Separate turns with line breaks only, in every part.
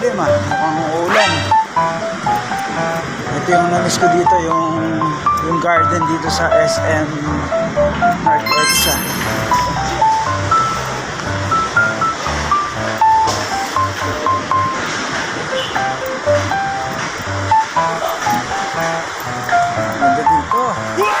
Kulimlim ah, mukhang uulan. Ito yung namiss ko dito, yung yung garden dito sa SM North Edsa. Ganda dito. Yeah.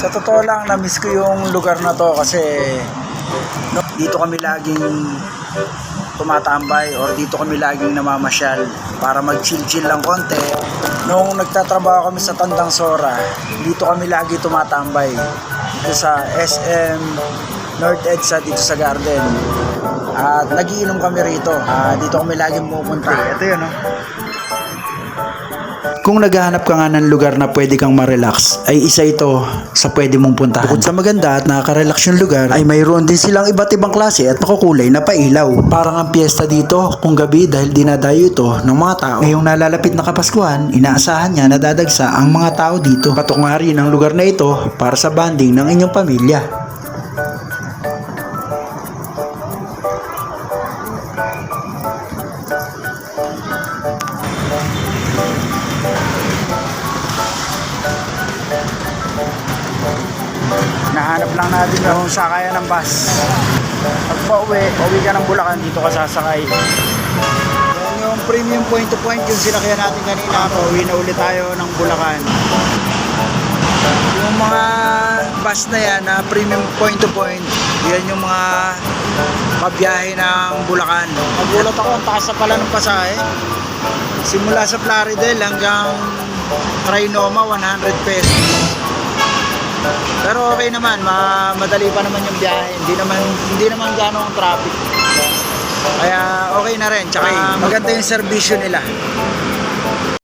Sa totoo lang, na-miss ko yung lugar na to kasi no, dito kami laging tumatambay or dito kami laging namamasyal para mag-chill-chill lang konti. Nung nagtatrabaho kami sa Tandang Sora, dito kami lagi tumatambay. Dito sa SM North Edsa dito sa Garden. At nagiinom kami rito. Ah, dito kami laging pupunta. Ito yun, no?
Kung naghahanap ka nga ng lugar na pwede kang ma-relax, ay isa ito sa pwede mong puntahan. Bukod sa maganda at nakaka-relax yung lugar, ay mayroon din silang iba't ibang klase at makukulay na pailaw. Parang ang piyesta dito kung gabi dahil dinadayo ito ng mga tao. Ngayong nalalapit na Kapaskuhan, inaasahan niya na dadagsa ang mga tao dito. Patok nga rin ang lugar na ito para sa banding ng inyong pamilya.
Nahanap lang natin yung sakayan ng bus. Pag pauwi, pauwi ka ng Bulacan, dito ka sasakay. Yan yung premium point to point yung sinakyan natin kanina. Pauwi na ulit tayo ng Bulacan. Yung mga bus na yan na premium point to point, yan yung mga pabiyahe ng Bulacan. Nagulat ako, ang taas pala ng pasahe. Simula sa Plaridel hanggang Trinoma, 100 pesos. Pero okay naman, ma madali pa naman yung biyahe. Hindi naman hindi naman gaano ang traffic. Kaya okay na rin. Tsaka maganda yung serbisyo nila.